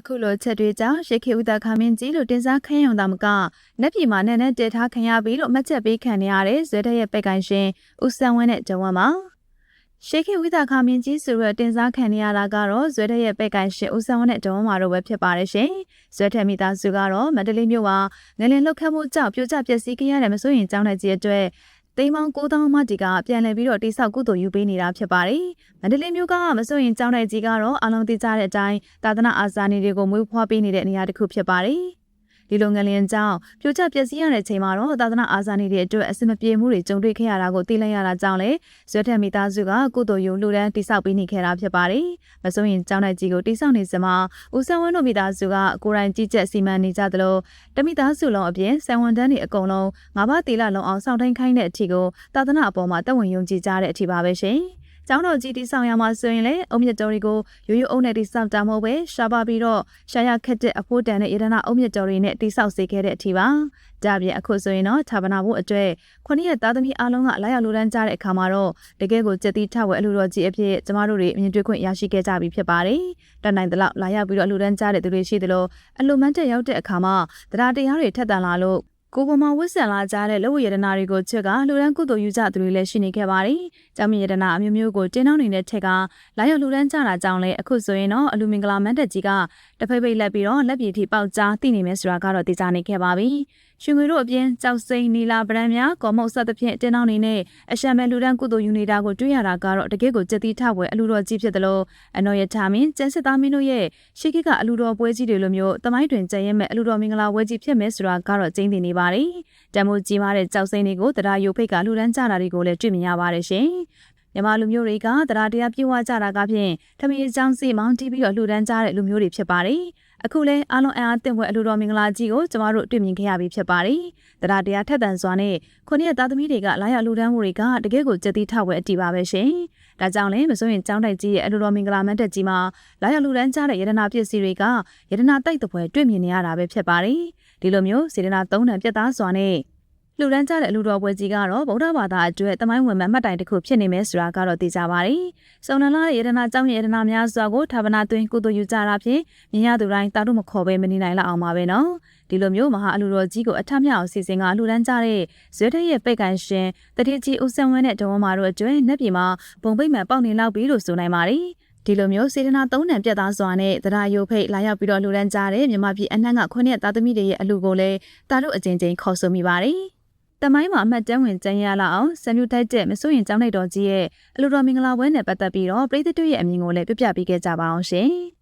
အခုလိုချက်တွေကြောင့်ရှေခေဦးသာခမင်းကြီးလို့တင်စားခင်းရုံသာမကနက်ပြည်မှာနဲ့နဲ့တည်ထားခံရပြီးလို့မှတ်ချက်ပေးခံရတဲ့ဇွဲတဲ့ရဲ့ပက်ကန်ရှင်ဦးဆန်းဝင်းနဲ့ဂျဝမ်းပါရှေခေဝိသာခမင်းကြီးဆိုရတင်စားခံရတာကတော့ဇွဲတဲ့ရဲ့ပက်ကန်ရှင်ဦးဆန်းဝင်းနဲ့ဂျဝမ်းမာတို့ပဲဖြစ်ပါတယ်ရှင်ဇွဲထက်မိသားစုကတော့မန္တလေးမြို့မှာငလင်လောက်ခတ်မှုကြောင့်ပြိုကျပျက်စီးခဲ့ရတဲ့မစိုးရင်ကြောင်းတဲ့ကြီးအတွက် သိန်းပေါင်း9000မှတီကပြန်လည်ပြီးတော့တိဆောက်ကုသိုလ်ယူပေးနေတာဖြစ်ပါတယ်။မန္တလေးမြို့ကမစိုးရင်ကျောင်းတဲ့ကြီးကတော့အလုံးသိကြတဲ့အတိုင်းသာသနာအာဇာနည်တွေကိုမွေးဖွားပေးနေတဲ့နေရာတစ်ခုဖြစ်ပါတယ်။ ဒီလိုငလျင်ကြောင့်ပြိုကျပျက်စီးရတဲ့ချိန်မှာတော့သာသနာအာဇာနည်တွေအတွက်အစမပြေမှုတွေကြုံတွေ့ခဲ့ရတာကိုသိလိုက်ရတာကြောင့်လေဇွဲထက်မိသားစုကကုသိုလ်ယူလူဒန်းတိဆောက်ပေးနေခဲ့တာဖြစ်ပါတယ်။မစိုးရင်ကျောင်းတဲ့ကြီးကိုတိဆောက်နေစမှာဦးဆန်းဝင်းတို့မိသားစုကကိုယ်တိုင်ကြီးကြပ်စီမံနေကြသလိုတမိသားစုလုံးအပြင်ဆံဝန်တန်းတွေအကုန်လုံးငါးပါးတီလာလုံးအောင်စောင့်ထိုင်ခိုင်းတဲ့အထီကိုသာသနာအပေါ်မှာတဝင်ယုံကြည်ကြတဲ့အထီပါပဲရှင်။ ကျောင်းတော်ကြီးတိဆောင်ရမှာဆိုရင်လေအုံမြတ်တော်တွေကိုရိုးရိုးအုံနဲ့တိဆောင်တာမဟုတ်ပဲရှားပါပြီးတော့ရှာရခက်တဲ့အဖို့တန်တဲ့ရတနာအုံမြတ်တော်တွေနဲ့တိဆောက်စေခဲ့တဲ့အထိပါ။ဒါပြင်အခုဆိုရင်တော့ဌာပနာဖို့အတွက်ခုနှစ်ရက်သားသမီးအားလုံးကလာရောက်လူဒန်းကြတဲ့အခါမှာတော့တကယ်ကိုစက်တိထဝဲအလူတော်ကြီးအဖြစ်ကျမတို့တွေအမြင်တွေ့ခွင့်ရရှိခဲ့ကြပြီဖြစ်ပါတယ်။တန်နိုင်တလောက်လာရောက်ပြီးတော့အလူဒန်းကြတဲ့သူတွေရှိသလိုအလူမန်းတက်ရောက်တဲ့အခါမှာတရားတရားတွေထက်တန်လာလို့ ကိုပေါ်မှာဝစ်ဆန်လာကြတဲ့လက်ဝရတနာတွေကိုချက်ကလူရန်ကုသိုလ်ယူကြသူတွေလည်းရှိနေခဲ့ပါတယ်။ကျောင်းမြရတနာအမျိုးမျိုးကိုတင်းနှောင်းနေတဲ့ထက်ကလာရောက်လူရန်ကြတာကြောင့်လည်းအခုဆိုရင်တော့အလူမင်္ဂလာမန်တက်ကြီးကတဖိတ်ဖိတ်လက်ပြီးတော့လက်ပြည်ထိပေါက်ကြားသိနေမယ်ဆိုတာကတော့သိကြနေခဲ့ပါပြီ။ ရွှေငွေတို့အပြင်ကြောက်စိမ့်နီလာဗရန်များကော်မုတ်ဆက်သဖြင့်တင်းနှောင်းနေနဲ့အရှံမဲလူရန်ကုသိုလ်ယူနေတာကိုတွေ့ရတာကတော့တကယ့်ကိုကြက်တိထဝဲအလူတော်ကြီးဖြစ်တယ်လို့အနော်ရထမင်းကျန်းစစ်သားမင်းတို့ရဲ့ရှေးခေတ်ကအလူတော်ပွဲကြီးတွေလိုမျိုးတမိုင်းတွင်ကျဲရဲမဲ့အလူတော်မင်္ဂလာပွဲကြီးဖြစ်မယ်ဆိုတာကတော့ကျင်းတင်နေပါတယ်။တမိုးကြီးမားတဲ့ကြောက်စိမ့်တွေကိုတရားယုဖိတ်ကလူရန်ကြတာတွေကိုလည်းတွေ့မြင်ရပါတယ်ရှင်။မြန်မာလူမျိုးတွေကတရားတရားပြေဝကြတာကဖြင့်ထမင်းအကြောင်းစီမောင်းတီးပြီးတော့လှူဒန်းကြတဲ့လူမျိုးတွေဖြစ်ပါတယ်။ အခုလဲအားလုံးအင်အားတင်ပွဲအလူတော်မင်္ဂလာကြီးကိုကျမတို့တွေ့မြင်ခဲ့ရပြီဖြစ်ပါတယ်။တရားတရားထက်သန်စွာနဲ့ခုနှစ်သားသမီးတွေကလာရောက်လူဒန်းမှုတွေကတကယ့်ကိုကြက်တိထဝဲအတီးပါပဲရှင်။ဒါကြောင့်လဲမစိုးရင်ကျောင်းတိုက်ကြီးရဲ့အလူတော်မင်္ဂလာမတ်တက်ကြီးမှာလာရောက်လူဒန်းကြတဲ့ယတနာပစ္စည်းတွေကယတနာတိုက်တဲ့ပွဲတွေ့မြင်နေရတာပဲဖြစ်ပါတယ်။ဒီလိုမျိုးစေတနာသုံးတန်ပြတ်သားစွာနဲ့ လူရန်ကြတဲ့အလူတော်ပွဲကြီးကတော့ဗုဒ္ဓဘာသာအတွက်တမိုင်းဝင်မှတ်မှတ်တိုင်တစ်ခုဖြစ်နေမယ်ဆိုတာကတော့သိကြပါပြီ။စုံနလာရဲ့ယတနာကြောင့်ရဲ့ယတနာများစွာကိုဌာပနာသွင်းကုသိုလ်ယူကြတာဖြင့်မြင်ရသူတိုင်းတာတို့မခေါ်ပဲမနေနိုင်လောက်အောင်ပါပဲနော်။ဒီလိုမျိုးမဟာအလူတော်ကြီးကိုအထမြောက်အောင်စီစဉ်ကအလူရန်ကြတဲ့ဇွဲတဲ့ရဲ့ပိတ်ကန်ရှင်တတိကြီးဦးစံဝင်းနဲ့ဒဝမာတို့အတွက်နှက်ပြေမှာဘုံပိတ်မှန်ပေါက်နေလောက်ပြီလို့ဆိုနိုင်ပါတယ်။ဒီလိုမျိုးစေတနာသုံးတန်ပြတ်သားစွာနဲ့တရားယုတ်ဖိတ်လာရောက်ပြီးတော့လူရန်ကြတဲ့မြမပြည်အနှံ့ကခုနှစ်သားသမီးတွေရဲ့အလူကိုလည်းတာတို့အကြိမ်ကြိမ်ခေါ်ဆိုမိပါတယ်။ တမိုင်းမှာအမှတ်တမ်းဝင်ကျန်းရလာအောင်ဆမ်မြူထိုက်တဲ့မစိုးရင်ကျောင်းလိုက်တော်ကြီးရဲ့အလူတော်မင်္ဂလာပွဲနဲ့ပတ်သက်ပြီးတော့ပြည်သူ့ရဲ့အမြင်ကိုလည်းပြပြပေးခဲ့ကြပါအောင်ရှင်။